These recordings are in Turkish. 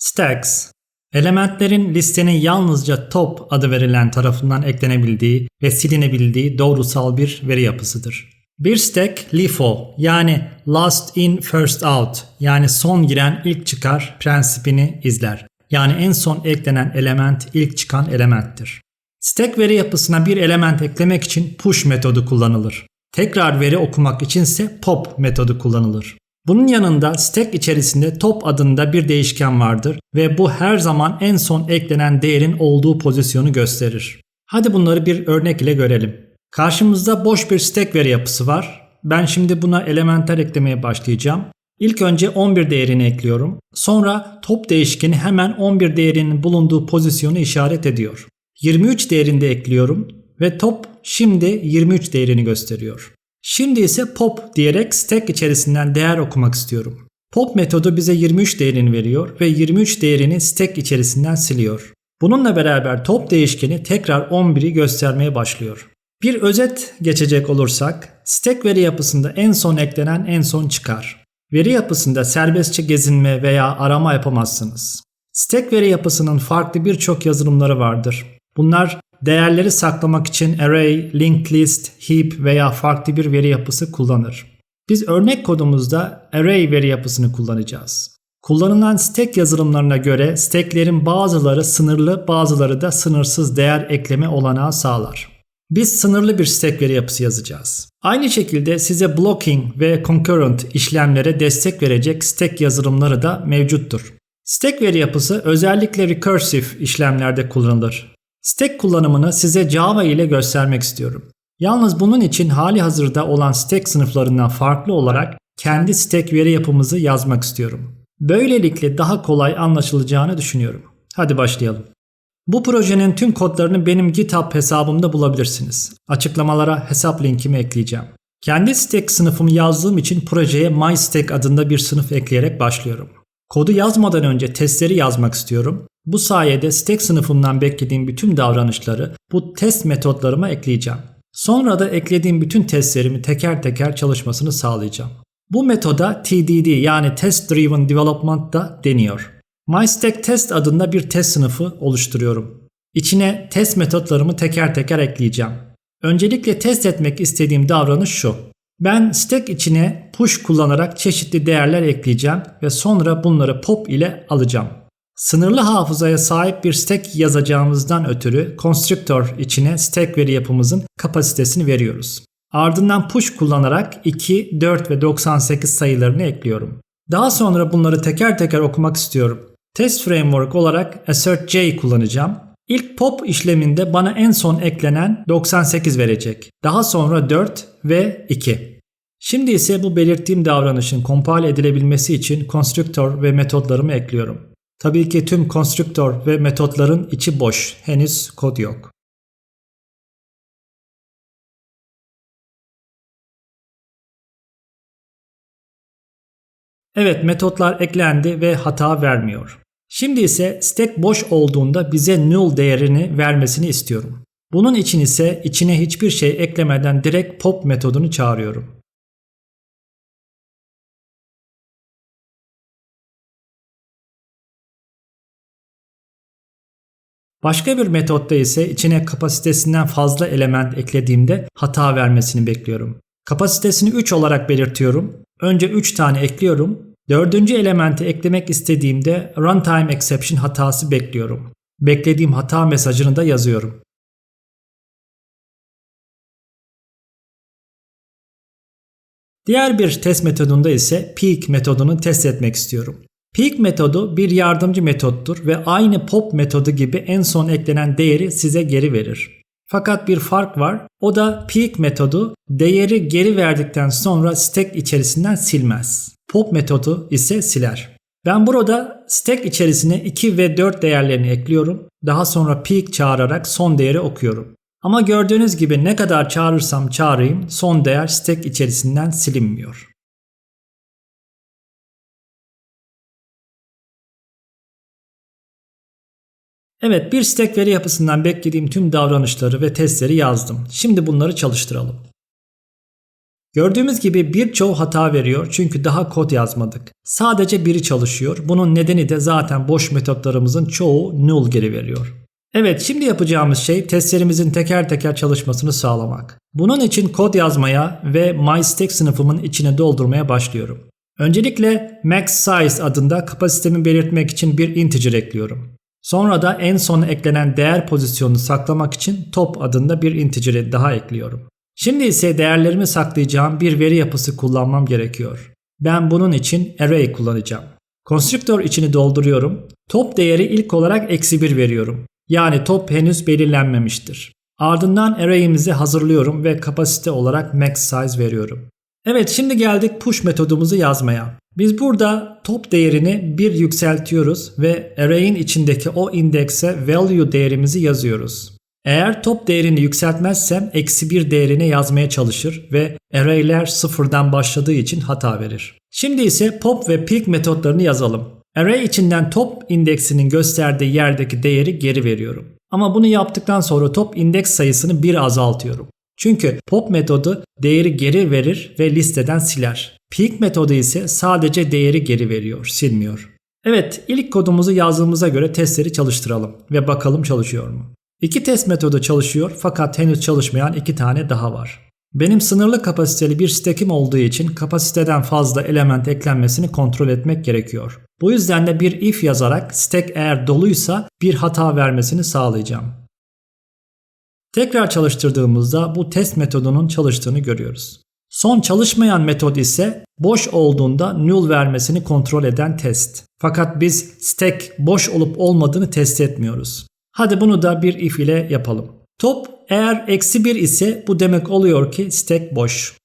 Stacks Elementlerin listenin yalnızca top adı verilen tarafından eklenebildiği ve silinebildiği doğrusal bir veri yapısıdır. Bir stack LIFO yani last in first out yani son giren ilk çıkar prensibini izler. Yani en son eklenen element ilk çıkan elementtir. Stack veri yapısına bir element eklemek için push metodu kullanılır. Tekrar veri okumak içinse pop metodu kullanılır. Bunun yanında stack içerisinde top adında bir değişken vardır ve bu her zaman en son eklenen değerin olduğu pozisyonu gösterir. Hadi bunları bir örnek ile görelim. Karşımızda boş bir stack veri yapısı var. Ben şimdi buna elementer eklemeye başlayacağım. İlk önce 11 değerini ekliyorum. Sonra top değişkeni hemen 11 değerinin bulunduğu pozisyonu işaret ediyor. 23 değerini de ekliyorum ve top şimdi 23 değerini gösteriyor. Şimdi ise pop diyerek stack içerisinden değer okumak istiyorum. Pop metodu bize 23 değerini veriyor ve 23 değerini stack içerisinden siliyor. Bununla beraber top değişkeni tekrar 11'i göstermeye başlıyor. Bir özet geçecek olursak, stack veri yapısında en son eklenen en son çıkar. Veri yapısında serbestçe gezinme veya arama yapamazsınız. Stack veri yapısının farklı birçok yazılımları vardır. Bunlar değerleri saklamak için array, linked list, heap veya farklı bir veri yapısı kullanır. Biz örnek kodumuzda array veri yapısını kullanacağız. Kullanılan stack yazılımlarına göre stacklerin bazıları sınırlı, bazıları da sınırsız değer ekleme olanağı sağlar. Biz sınırlı bir stack veri yapısı yazacağız. Aynı şekilde size blocking ve concurrent işlemlere destek verecek stack yazılımları da mevcuttur. Stack veri yapısı özellikle recursive işlemlerde kullanılır. Stack kullanımını size Java ile göstermek istiyorum. Yalnız bunun için hali hazırda olan stack sınıflarından farklı olarak kendi stack veri yapımızı yazmak istiyorum. Böylelikle daha kolay anlaşılacağını düşünüyorum. Hadi başlayalım. Bu projenin tüm kodlarını benim GitHub hesabımda bulabilirsiniz. Açıklamalara hesap linkimi ekleyeceğim. Kendi stack sınıfımı yazdığım için projeye MyStack adında bir sınıf ekleyerek başlıyorum. Kodu yazmadan önce testleri yazmak istiyorum. Bu sayede stack sınıfımdan beklediğim bütün davranışları bu test metotlarıma ekleyeceğim. Sonra da eklediğim bütün testlerimi teker teker çalışmasını sağlayacağım. Bu metoda TDD yani Test Driven Development da deniyor. MyStack Test adında bir test sınıfı oluşturuyorum. İçine test metotlarımı teker teker ekleyeceğim. Öncelikle test etmek istediğim davranış şu. Ben stack içine push kullanarak çeşitli değerler ekleyeceğim ve sonra bunları pop ile alacağım. Sınırlı hafızaya sahip bir stack yazacağımızdan ötürü constructor içine stack veri yapımızın kapasitesini veriyoruz. Ardından push kullanarak 2, 4 ve 98 sayılarını ekliyorum. Daha sonra bunları teker teker okumak istiyorum. Test framework olarak assert_j kullanacağım. İlk pop işleminde bana en son eklenen 98 verecek. Daha sonra 4 ve 2. Şimdi ise bu belirttiğim davranışın compile edilebilmesi için constructor ve metotlarımı ekliyorum. Tabii ki tüm constructor ve metotların içi boş. Henüz kod yok. Evet metotlar eklendi ve hata vermiyor. Şimdi ise stack boş olduğunda bize null değerini vermesini istiyorum. Bunun için ise içine hiçbir şey eklemeden direkt pop metodunu çağırıyorum. Başka bir metotta ise içine kapasitesinden fazla element eklediğimde hata vermesini bekliyorum. Kapasitesini 3 olarak belirtiyorum. Önce 3 tane ekliyorum Dördüncü elementi eklemek istediğimde runtime exception hatası bekliyorum. Beklediğim hata mesajını da yazıyorum. Diğer bir test metodunda ise peak metodunu test etmek istiyorum. Peak metodu bir yardımcı metottur ve aynı pop metodu gibi en son eklenen değeri size geri verir. Fakat bir fark var. O da peak metodu değeri geri verdikten sonra stack içerisinden silmez. Pop metodu ise siler. Ben burada stack içerisine 2 ve 4 değerlerini ekliyorum. Daha sonra peak çağırarak son değeri okuyorum. Ama gördüğünüz gibi ne kadar çağırırsam çağırayım son değer stack içerisinden silinmiyor. Evet bir stack veri yapısından beklediğim tüm davranışları ve testleri yazdım. Şimdi bunları çalıştıralım. Gördüğümüz gibi birçoğu hata veriyor çünkü daha kod yazmadık. Sadece biri çalışıyor. Bunun nedeni de zaten boş metotlarımızın çoğu null geri veriyor. Evet şimdi yapacağımız şey testlerimizin teker teker çalışmasını sağlamak. Bunun için kod yazmaya ve MyStack sınıfımın içine doldurmaya başlıyorum. Öncelikle max size adında kapasitemi belirtmek için bir integer ekliyorum. Sonra da en son eklenen değer pozisyonunu saklamak için top adında bir integer'i daha ekliyorum. Şimdi ise değerlerimi saklayacağım bir veri yapısı kullanmam gerekiyor. Ben bunun için array kullanacağım. Konstrüktör içini dolduruyorum. Top değeri ilk olarak eksi 1 veriyorum. Yani top henüz belirlenmemiştir. Ardından array'imizi hazırlıyorum ve kapasite olarak max size veriyorum. Evet şimdi geldik push metodumuzu yazmaya. Biz burada top değerini bir yükseltiyoruz ve array'in içindeki o indekse value değerimizi yazıyoruz. Eğer top değerini yükseltmezsem eksi bir değerine yazmaya çalışır ve array'ler sıfırdan başladığı için hata verir. Şimdi ise pop ve peak metotlarını yazalım. Array içinden top indeksinin gösterdiği yerdeki değeri geri veriyorum. Ama bunu yaptıktan sonra top indeks sayısını bir azaltıyorum. Çünkü pop metodu değeri geri verir ve listeden siler. Peak metodu ise sadece değeri geri veriyor, silmiyor. Evet, ilk kodumuzu yazdığımıza göre testleri çalıştıralım ve bakalım çalışıyor mu? İki test metodu çalışıyor fakat henüz çalışmayan iki tane daha var. Benim sınırlı kapasiteli bir stack'im olduğu için kapasiteden fazla element eklenmesini kontrol etmek gerekiyor. Bu yüzden de bir if yazarak stack eğer doluysa bir hata vermesini sağlayacağım. Tekrar çalıştırdığımızda bu test metodunun çalıştığını görüyoruz. Son çalışmayan metod ise boş olduğunda null vermesini kontrol eden test. Fakat biz stack boş olup olmadığını test etmiyoruz. Hadi bunu da bir if ile yapalım. Top eğer eksi 1 ise bu demek oluyor ki stack boş.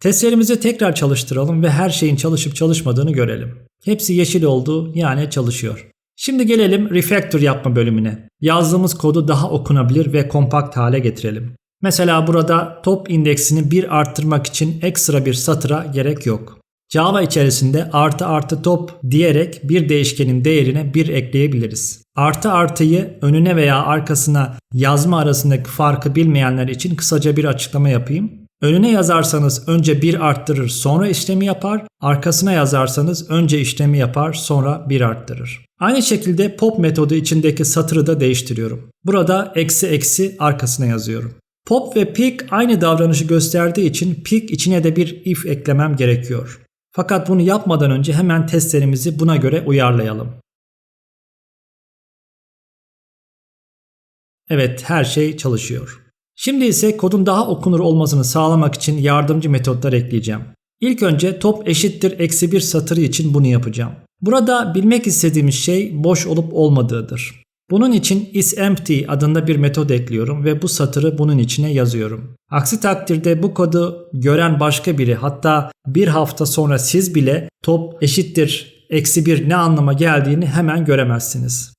Testlerimizi tekrar çalıştıralım ve her şeyin çalışıp çalışmadığını görelim. Hepsi yeşil oldu yani çalışıyor. Şimdi gelelim refactor yapma bölümüne. Yazdığımız kodu daha okunabilir ve kompakt hale getirelim. Mesela burada top indeksini bir arttırmak için ekstra bir satıra gerek yok. Java içerisinde artı artı top diyerek bir değişkenin değerine bir ekleyebiliriz. Artı artıyı önüne veya arkasına yazma arasındaki farkı bilmeyenler için kısaca bir açıklama yapayım. Önüne yazarsanız önce bir arttırır sonra işlemi yapar, arkasına yazarsanız önce işlemi yapar sonra bir arttırır. Aynı şekilde pop metodu içindeki satırı da değiştiriyorum. Burada eksi eksi arkasına yazıyorum. Pop ve peak aynı davranışı gösterdiği için peak içine de bir if eklemem gerekiyor. Fakat bunu yapmadan önce hemen testlerimizi buna göre uyarlayalım. Evet her şey çalışıyor. Şimdi ise kodun daha okunur olmasını sağlamak için yardımcı metotlar ekleyeceğim. İlk önce top eşittir eksi bir satırı için bunu yapacağım. Burada bilmek istediğimiz şey boş olup olmadığıdır. Bunun için isEmpty adında bir metod ekliyorum ve bu satırı bunun içine yazıyorum. Aksi takdirde bu kodu gören başka biri hatta bir hafta sonra siz bile top eşittir eksi bir ne anlama geldiğini hemen göremezsiniz.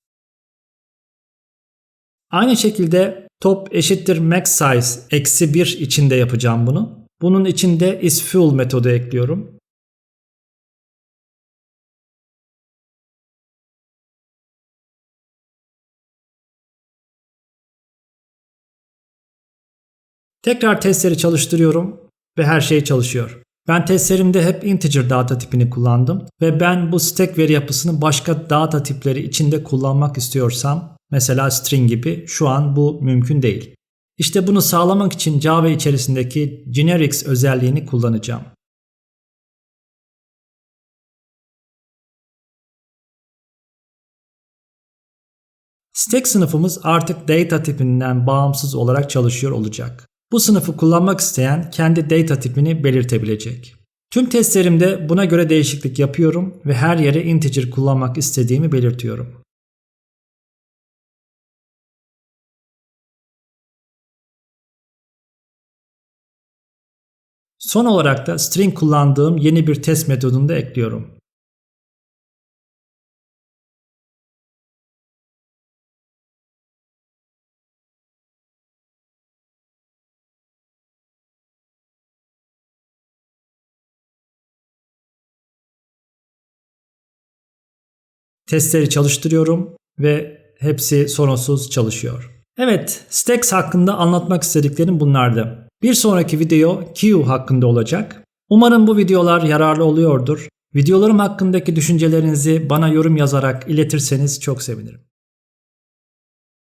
Aynı şekilde top eşittir max size eksi 1 içinde yapacağım bunu. Bunun içinde isFull metodu ekliyorum. Tekrar testleri çalıştırıyorum ve her şey çalışıyor. Ben testlerimde hep integer data tipini kullandım ve ben bu stack veri yapısını başka data tipleri içinde kullanmak istiyorsam mesela string gibi şu an bu mümkün değil. İşte bunu sağlamak için Java içerisindeki generics özelliğini kullanacağım. Stack sınıfımız artık data tipinden bağımsız olarak çalışıyor olacak. Bu sınıfı kullanmak isteyen kendi data tipini belirtebilecek. Tüm testlerimde buna göre değişiklik yapıyorum ve her yere integer kullanmak istediğimi belirtiyorum. Son olarak da string kullandığım yeni bir test metodunu da ekliyorum. Testleri çalıştırıyorum ve hepsi sorunsuz çalışıyor. Evet, Stacks hakkında anlatmak istediklerim bunlardı. Bir sonraki video Q hakkında olacak. Umarım bu videolar yararlı oluyordur. Videolarım hakkındaki düşüncelerinizi bana yorum yazarak iletirseniz çok sevinirim.